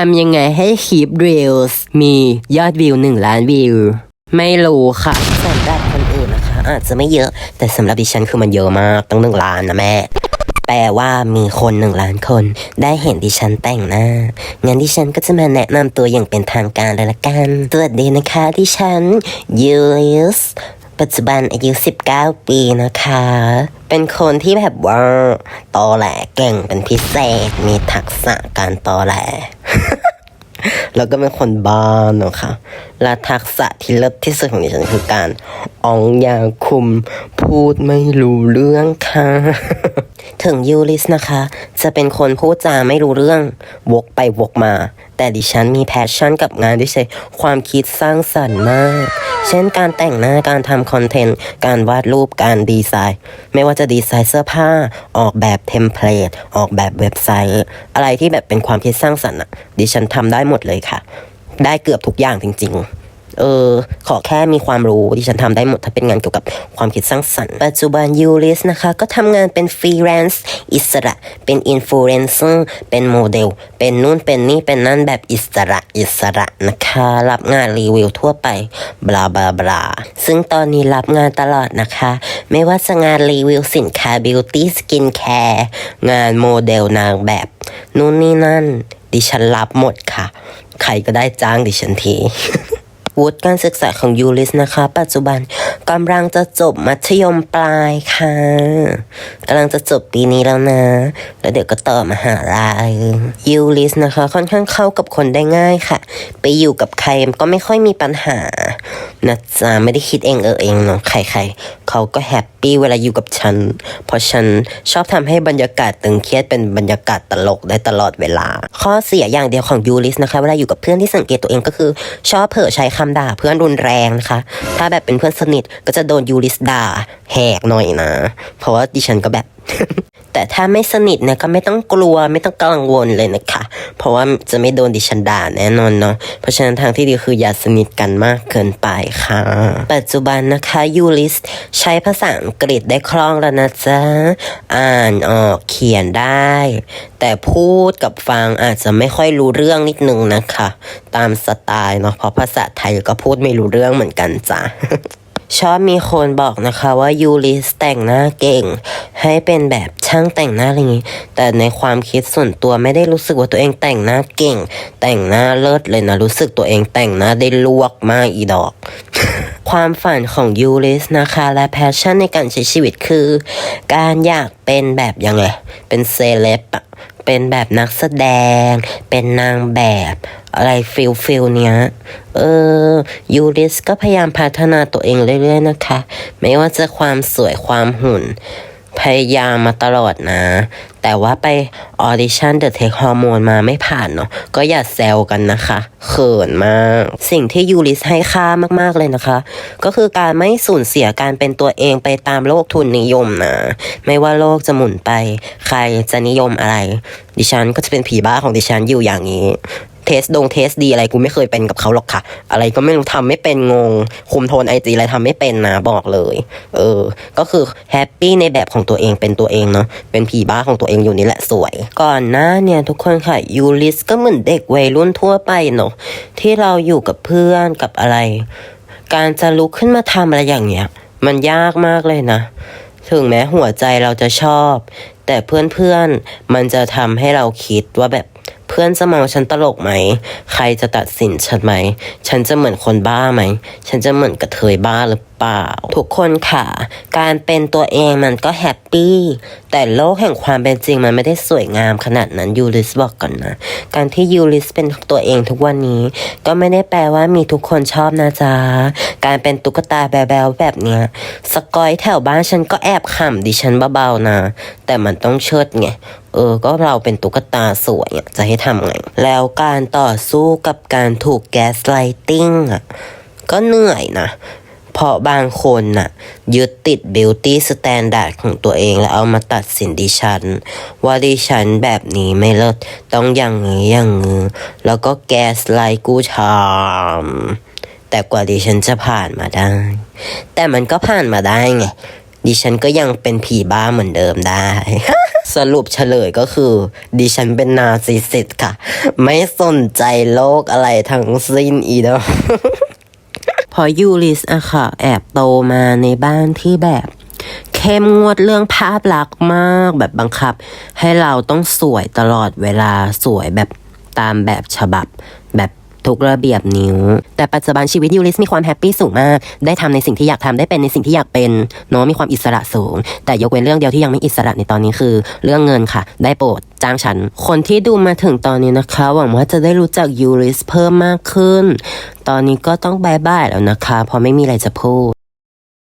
ทำยังไงให้คลิป Reels มียอดวิว1ล้านวิว ไม่รู้ค่ะสำหรับคนอื่นนะคะ อาจจะไม่เยอะ แต่สำหรับดิฉันคือมันเยอะมากตั้งหนึ่งล้านนะแม่ แปลว่ามีคนหนึ่งล้านคน ได้เห็นดิฉันแต่งหน้า งั้นดิฉันก็จะมาแนะนำตัวอย่างเป็นทางการเลยละกัน สวัสดีนะคะดิฉันยูลิสปัจจุบันอายุ 19 ปีนะคะ เป็นคนที่แบบว่าตอแหลเก่งเป็นพิเศษ มีทักษะการตอแหล แล้วก็เป็นคนบ้านนะคะและทักษะที่เลิศที่สุดของดิฉันคือการอองยาคุมพูดไม่รู้เรื่องค่ะ ถึงยูริสนะคะ จะเป็นคนพูดจาไม่รู้เรื่อง วกไปวกมา แต่ดิฉันมีแพชชั่นกับงานที่ใช้ความคิดสร้างสรรค์มาก เช่นการแต่งหน้าการทำคอนเทนต์ การวาดรูปการดีไซน์ ไม่ว่าจะดีไซน์เสื้อผ้า ออกแบบเทมเพลตออกแบบเว็บไซต์ อะไรที่แบบเป็นความคิดสร้างสรรค์อะดิฉันทำได้หมดเลยค่ะ ได้เกือบทุกอย่างจริง ๆ เออขอแค่มีความรู้ดิฉันทำได้หมดถ้าเป็นงานเกี่ยวกับความคิดสร้างสรรค์ ปัจจุบันยูริสนะคะ ก็ทำงานเป็นฟรีแลนซ์อิสระ เป็นอินฟลูเอนเซอร์เป็นโมเดล เป็นนู่นเป็นนี่เป็นนั่นแบบอิสระอิสระนะคะ รับงานรีวิวทั่วไปบลาบลาบลาซึ่งตอนนี้รับงานตลอดนะคะ ไม่ว่าจะงานรีวิวสินค้าบิวตี้สกินแคร์งานโมเดลนางแบบนู่นนี่นั่น ดิฉันรับหมดค่ะ ใครก็ได้จ้างดิฉันที วุฒิการศึกษาของยูริสนะคะ ปัจจุบันกำลังจะจบมัธยมปลายค่ะกำลังจะจบปีนี้แล้วนะ แล้วเดี๋ยวก็ต่อมหาลัยยูริสนะคะ ค่อนข้างเข้ากับคนได้ง่ายค่ะ ไปอยู่กับใครก็ไม่ค่อยมีปัญหา นะจ๊ะไม่ได้คิดเองเออเองเนาะใครๆเขาก็แฮปปี้เวลาอยู่กับฉัน เพราะฉันชอบทำให้บรรยากาศตึงเครียดเป็นบรรยากาศตลกได้ตลอดเวลา ข้อเสียอย่างเดียวของยูริสนะคะเวลาอยู่กับเพื่อนที่สังเกตตัวเองก็คือ ชอบเผลอใช้คำด่าเพื่อนรุนแรงนะคะ ถ้าแบบเป็นเพื่อนสนิทก็จะโดนยูริสด่าแหกหน่อยนะ เพราะว่าดิฉันก็แบบ แต่ถ้าไม่สนิทเนี่ยก็ไม่ต้องกลัวไม่ต้องกังวลเลยนะคะ เพราะว่าจะไม่โดนดิฉันด่าแน่นอนเนาะเพราะฉะนั้นทางที่ดีคืออย่าสนิทกันมากเกินไปค่ะ ปัจจุบันนะคะยูริสใช้ภาษาอังกฤษได้คล่องแล้วนะจ๊ะ อ่านออกเขียนได้ แต่พูดกับฟังอาจจะไม่ค่อยรู้เรื่องนิดนึงนะคะ ตามสไตล์เนาะเพราะภาษาไทยก็พูดไม่รู้เรื่องเหมือนกันจ้ะ ชอบมีคนบอกนะคะว่ายูริสแต่งหน้าเก่ง ให้เป็นแบบช่างแต่งหน้าอะไรอย่างงี้ แต่ในความคิดส่วนตัวไม่ได้รู้สึกว่าตัวเองแต่งหน้าเก่ง แต่งหน้าเลิศเลยนะ รู้สึกตัวเองแต่งหน้าได้ลวกมากอีดอก ความฝันของยูริสนะคะ และแพชชั่นในการใช้ชีวิตคือ การอยากเป็นแบบยังไงเป็นเซเลบอะ เป็นแบบนักแสดง เป็นนางแบบอะไรฟิลฟิลเนี้ย เออยูริสก็พยายามพัฒนาตัวเองเรื่อยๆนะคะ ไม่ว่าจะความสวยความหุ่น พยายามมาตลอดนะ แต่ว่าไปออดิชั่นเดอะเทคฮอร์โมนมาไม่ผ่านเนาะก็อย่าแซวกันนะคะเขินมาก สิ่งที่ยูริสให้ค่ามากๆเลยนะคะ ก็คือการไม่สูญเสียการเป็นตัวเองไปตามโลกทุนนิยมนะ ไม่ว่าโลกจะหมุนไป ใครจะนิยมอะไร ดิฉันก็จะเป็นผีบ้าของดิฉันอยู่อย่างนี้ เทสดงเทสดีอะไรกูไม่เคยเป็นกับเขาหรอกค่ะ อะไรก็ไม่รู้ทำไม่เป็นงง คุมโทนไอจีอะไรทำไม่เป็นนะบอกเลย เออ ก็คือแฮปปี้ในแบบของตัวเองเป็นตัวเองเนาะเป็นผีบ้าของตัวเองอยู่นี่แหละสวย ก่อนหน้าเนี่ยทุกคนค่ะยูริสก็เหมือนเด็กวัยรุ่นทั่วไปเนาะที่เราอยู่กับเพื่อนกับอะไร การจะลุกขึ้นมาทำอะไรอย่างเงี้ย มันยากมากเลยนะ ถึงแม้หัวใจเราจะชอบ แต่เพื่อนๆมันจะทำให้เราคิดว่าแบบ พื่อนจะมองฉันตลกไหม ใครจะตัดสินฉันไหม ฉันจะเหมือนคนบ้าไหม ฉันจะเหมือนกระเทยบ้าหรือเปล่า ทุกคนค่ะ การเป็นตัวเองมันก็แฮปปี้ แต่โลกแห่งความเป็นจริงมันไม่ได้สวยงามขนาดนั้นยูริสบอกก่อนนะ การที่ยูริสเป็นตัวเองทุกวันนี้ ก็ไม่ได้แปลว่ามีทุกคนชอบนะจ๊ะ การเป็นตุ๊กตาแบวๆแบบเนี้ย สกอยแถวบ้านฉันก็แอบขำดิฉันเบาๆนะ แต่มันต้องเชิดไง เออ ก็เราเป็นตุ๊กตาสวยจะให้ทำไง แล้วการต่อสู้กับการถูกแก๊สไลติ้งอะก็เหนื่อยนะเพราะบางคนน่ะ ยึดติดบิวตี้สแตนดาร์ดของตัวเองแล้วเอามาตัดสินดิฉัน ว่าดิฉันแบบนี้ไม่เลิศต้องอย่างนี้อย่างนี้แล้วก็แก๊สไลกูชามแต่กว่าดิฉันจะผ่านมาได้ แต่มันก็ผ่านมาได้ไงดิฉันก็ยังเป็นผีบ้าเหมือนเดิมได้ สรุปเฉลยก็คือ ดิฉันเป็นนาซิสิต์ค่ะ ไม่สนใจโลกอะไรทั้งสิ้นอีเดอพอยูริสอะค่ะ แอบโตมาในบ้านที่แบบเข้มงวดเรื่องภาพลักษณ์มากแบบบังคับ ให้เราต้องสวยตลอดเวลาสวยแบบตามแบบฉบับแบบ ทุกระเบียบนิ้ว แต่ปัจจุบันชีวิตยูริสมีความแฮปปี้สูงมาก ได้ทำในสิ่งที่อยากทำได้เป็นในสิ่งที่อยากเป็นเนาะมีความอิสระสูง แต่ยกเว้นเรื่องเดียวที่ยังไม่อิสระในตอนนี้คือ เรื่องเงินค่ะ ได้โปรดจ้างฉัน คนที่ดูมาถึงตอนนี้นะคะ หวังว่าจะได้รู้จักยูริสเพิ่มมากขึ้น ตอนนี้ก็ต้องบายบายแล้วนะคะเพราะไม่มีอะไรจะพูด